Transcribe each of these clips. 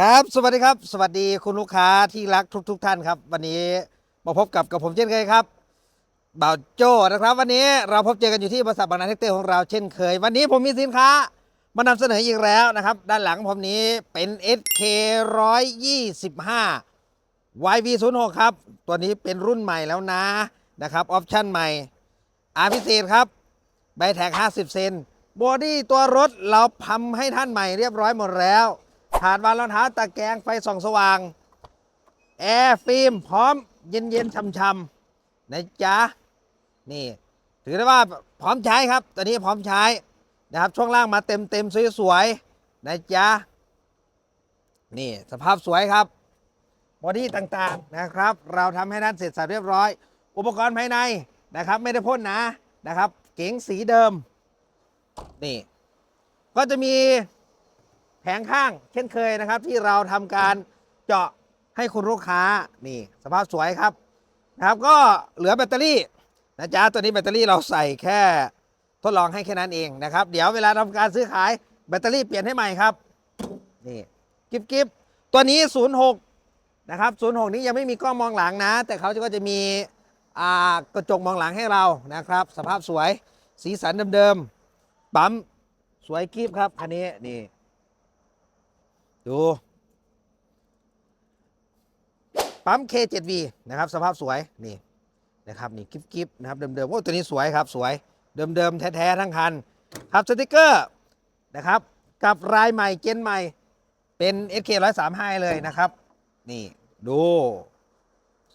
ครับ สวัสดีครับ สวัสดีคุณลูกค้าที่รักทุกๆท่านครับ วันนี้มาพบกับกับผมเช่นเคยครับบ่าวโจนะครับ วันนี้เราพบเจอกันอยู่ที่บริษัทบางนาเทคเตอร์ของเราเช่นเคย วันนี้ผมมีสินค้า มานำเสนออีกแล้วนะครับ ด้านหลังผมนี้เป็น SK 125 YV06 ครับ ตัวนี้เป็นรุ่นใหม่แล้วนะนะครับออปชั่นใหม่อาพิเศษครับใบแท็ก 50 เซนบอดี้ตัวรถเราทำให้ท่านใหม่เรียบร้อยหมดแล้ว ถาดวางรองเท้าตะแกรงไฟส่องสว่าง แอร์ฟิล์มพร้อมเย็นๆช่ำๆนะจ๊ะนี่ ถือได้ว่าพร้อมใช้ครับตอนนี้พร้อมใช้นะครับช่วงล่างมาเต็มเต็มๆสวยๆนะจ๊ะนี่สภาพสวยครับบอดี้ต่างๆนะครับ เราทำให้ท่านเสร็จสับเรียบร้อย อุปกรณ์ภายในนะครับ ไม่ได้พ่นนะนะครับ เก๋งสีเดิมนี่ก็จะมี แผงข้าง เช่นเคยนะครับ ที่เราทำการเจาะให้คุณลูกค้านี่สภาพสวยครับนะครับ ก็เหลือแบตเตอรี่นะจ๊ะตัวนี้แบตเตอรี่เราใส่แค่ทดลองให้แค่นั้นเองนะครับ เดี๋ยวเวลาทำการซื้อขายแบตเตอรี่เปลี่ยนให้ใหม่ครับนี่กิฟกิฟตัวนี้ 06 นะครับ 06 นี้ยังไม่มีกล้องมองหลังนะ แต่เขาก็จะมีอ่ากระจกมองหลังให้เรานะครับ สภาพสวยสีสันเดิมๆปั๊มสวยกิฟครับคันนี้นี่ ดู ปั๊ม K7V นะครับ สภาพสวยนี่นะครับนี่กิฟกิฟนะครับเดิมๆโอ้ตัวนี้สวยครับสวยเดิมๆแท้ๆทั้งคันครับสติกเกอร์นะครับ กับรายใหม่เจนใหม่เป็น SK 135เลยนะครับ นี่ดู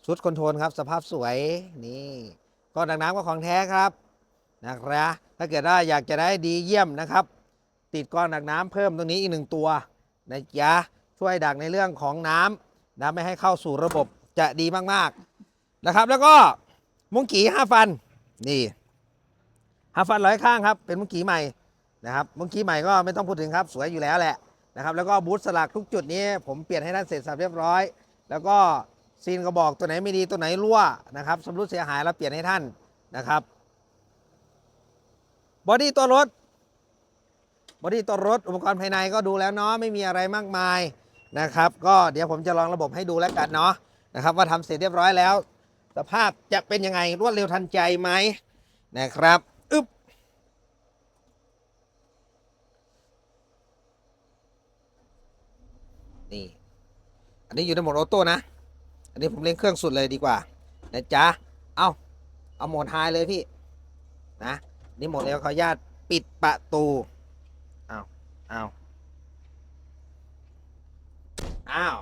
ชุดคอนโทรลครับ สภาพสวยนี่ก้อนดักน้ำก็ของแท้ครับนะครับถ้าเกิดว่าอยากจะได้ดีเยี่ยมนะครับ ติดก้อนดักน้ำเพิ่มตรงนี้อีกหนึ่งตัว นะจ๊ะช่วยดักในเรื่องของน้ำนะไม่ให้เข้าสู่ระบบจะดีมากๆนะครับ แล้วก็มุ้งกี่ห้าฟันนี่ห้าฟันร้อยข้างครับ เป็นมุ้งกี่ใหม่นะครับมุ้งกี่ใหม่ก็ไม่ต้องพูดถึงครับสวยอยู่แล้วแหละนะครับ แล้วก็บูธสลักทุกจุดนี้ ผมเปลี่ยนให้ท่านเสร็จสับเรียบร้อย แล้วก็ซีนกระบอกตัวไหนไม่ดีตัวไหนรั่วนะครับสำรุดเสียหายเราเปลี่ยนให้ท่านนะครับบอดี้ตัวรถ บอดี้ตัวรถอุปกรณ์ภายในก็ดูแล้วเนาะไม่มีอะไรมากมายนะครับ ก็เดี๋ยวผมจะลองระบบให้ดูแล้วกันเนาะนะครับ ว่าทำเสร็จเรียบร้อยแล้ว สภาพจะเป็นยังไงรวดเร็วทันใจไหมนะครับอึ๊บนี่ อันนี้อยู่ในโหมดออโต้นะ อันนี้ผมเล่นเครื่องสุดเลยดีกว่านะจ๊ะ เอาเอาโหมดไฮเลยพี่ นะ นี่โหมดแล้วขออนุญาตปิดประตู อาเอาอ้าว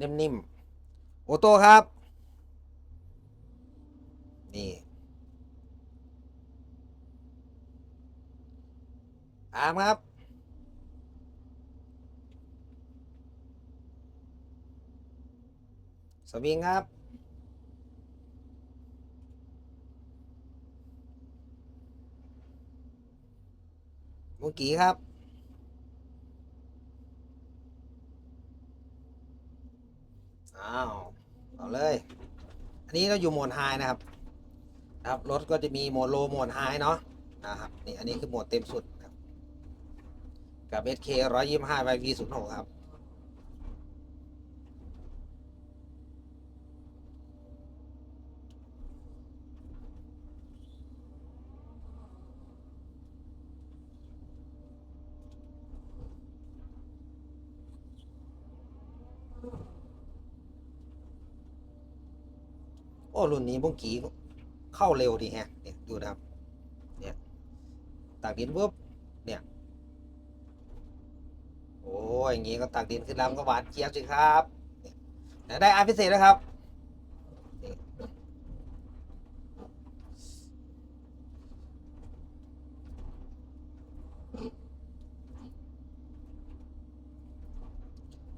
นิ่มๆออโต้ครับ นี่ อามครับ สวิงครับมุกี้ครับ อ้าว เลย อันนี้เราอยู่โหมดไฮนะครับครับรถก็จะมีโหมดโลโหมดไฮเนาะนะครับนี่อันนี้คือโหมดเต็มสุดครับกับ SK 125 YV 0 6 ครับ รุ่นนี้บงกีเข้าเร็วดีแฮะเนี่ยดูนะครับ เนี่ยตากดินปุ๊บเนี่ย โอ้ยอย่างงี้ก็ตากดินขึ้นลำก็หวานเจี๊ยบสิครับได้อาพิเศษแล้วครับ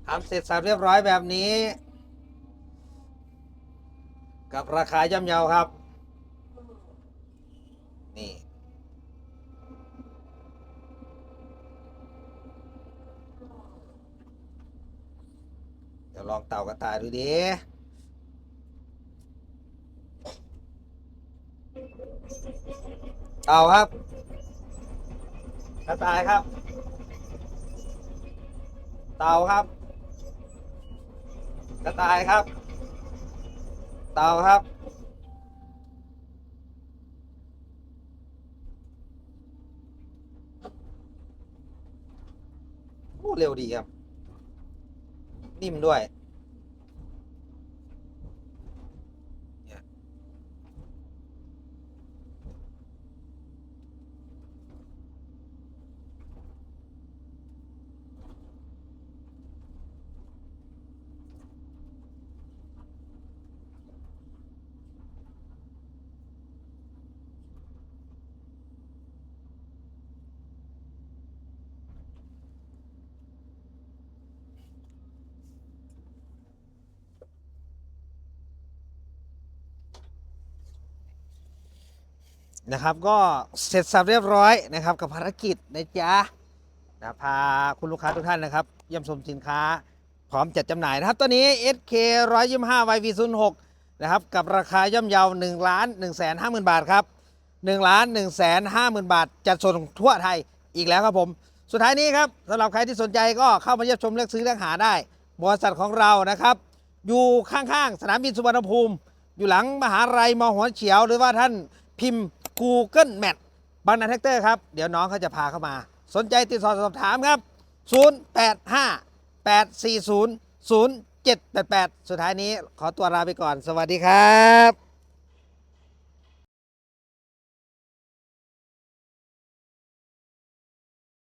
ทำเสร็จสับเรียบร้อยแบบนี้ กับราคาย่อมเยาครับ นี่ เดี๋ยวลองเต่ากระต่ายดูดิเต่าครับ กระต่ายครับ เต่าครับ กระต่ายครับ เต่าครับ โอ้เร็วดีครับ นิ่มด้วย นะครับก็เสร็จสับเรียบร้อยนะครับกับภารกิจนะจ๊ะนะพาคุณลูกค้าทุกท่านนะครับเยี่ยมชมสินค้าพร้อมจัดจำหน่ายนะครับ ตัวนี้ SK 125 YV 0 6 นะครับกับราคาย่อมเยาว1ล้าน1แสน5 0,000 บาทครับ1ล้าน1แสน5 0,000 บาท จัดส่งทั่วไทยอีกแล้วครับผม สุดท้ายนี้ครับสำหรับใครที่สนใจก็เข้ามาเยี่ยมชมเลือกซื้อเลือกหาได้บริษัทของเรานะครับ อยู่ข้างๆ สนามบินสุวรรณภูมิ อยู่หลังมหาลัยมหัวเฉียว หรือว่าท่านพิมพ์ Google Map บางนาแท็กเตอร์ครับ เดี๋ยวน้องเขาจะพาเข้ามา สนใจติดต่อสอบถามครับ 085 840 0788 สุดท้ายนี้ขอตัวลาไปก่อน สวัสดีครับ